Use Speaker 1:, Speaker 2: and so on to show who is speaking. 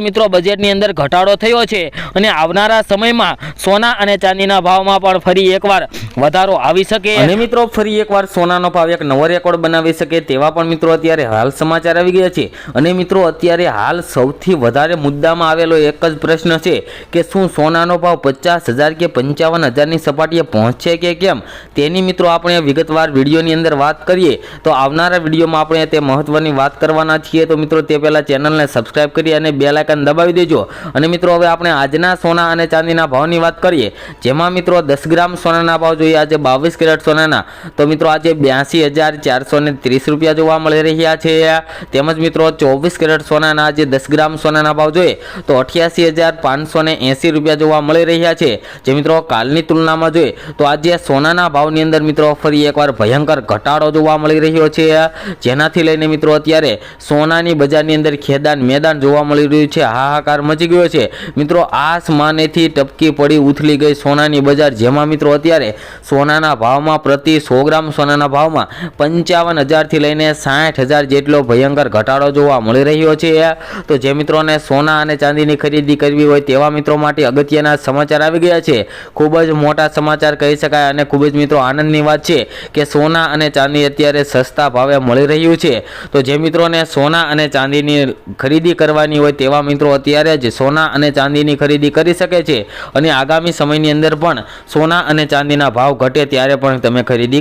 Speaker 1: મિત્રો બજેટની અંદર ઘટાડો થયો છે અને આવનારા સમયમાં સોના અને ચાંદીના ભાવમાં પણ ફરી એકવાર વધારો આવી શકે. અને મિત્રો ફરી એકવાર સોનાનો ભાવ એક નવો રેકોર્ડ બનાવી શકે તેવા પણ મિત્રો અત્યારે હાલ સમાચાર આવી ગયા છે. અને મિત્રો અત્યારે હાલ સૌથી વધારે મુદ્દામાં આવેલો એક જ પ્રશ્ન છે કે શું સોનાનો ભાવ પચાસ હજાર કે પંચાવન હજારની સપાટીએ પહોંચશે કે કેમ? તેની મિત્રો આપણે વિગતવાર વિડીયોની અંદર વાત કરીએ તો આવનારા વિડીયોમાં આપણે તે મહત્વની વાત કરવાના છીએ. તો મિત્રો તે પહેલાં ચેનલને સબસ્ક્રાઈબ કરી અને બે લાઇકન દબાવી દેજો. અને મિત્રો, હવે આપણે આજના સોના અને ચાંદીના ભાવની વાત કરીએ. જેમાં મિત્રો, દસ ગ્રામ સોનાના ભાવ જોઈએ. આજે બાવીસ કેરેટ સોનાના. તો મિત્રો, આજે બ્યાસી હજાર ચારસો ત્રીસ રૂપિયા જોવા મળી રહ્યા છે. તેમજ મિત્રો, ચોવીસ કેરેટ સોનાના આજે દસ ગ્રામ સોનાના ભાવ જોઈએ. તો અઠ્યાસી હજાર પાંચસો એંસી રૂપિયા જોવા મળી રહ્યા છે. જે મિત્રો, કાલની તુલનામાં જોઈએ, તો આજે સોનાના ભાવની અંદર મિત્રો, ફરી એકવાર ભયંકર ઘટાડો જોવા મળી રહ્યો છે. જેનાથી લઈને મિત્રો, અત્યારે સોનાની બજારની અંદર ખેદાન મેદાન જોવા મળી રહ્યું છે, હાહાકાર મચી ગયો છે. મિત્રો આસમાનેથી ટપકી પડી ઉથલી ગઈ સોનાની બજાર. જેમાં મિત્રો અત્યારે સોનાના ભાવમાં પ્રતિ સો ગ્રામ સોનાના ભાવમાં પંચાવન હજારથી લઈને સાઠ હજાર જેટલો ભયંકર ઘટાડો જોવા મળી રહ્યો છે. તો જે મિત્રોને સોના અને ચાંદીની ખરીદી કરવી હોય તેવા મિત્રો માટે અગત્યના સમાચાર આવી ગયા છે. ખૂબ જ મોટા સમાચાર કહી શકાય અને ખૂબ જ મિત્રો આનંદની વાત છે કે સોના અને ચાંદી અત્યારે સસ્તા ભાવે મળી રહ્યું છે. તો જે મિત્રોને સોના અને ચાંદીની ખરીદી કરવાની હોય તેવા મિત્રો અત્યારે જ સોના અને ચાંદીની ખરીદી કરી શકે છે. અને આગામી સમયની અંદર પણ સોના અને ચાંદીના ભાવ ઘટે ત્યારે પણ તમે ખરીદી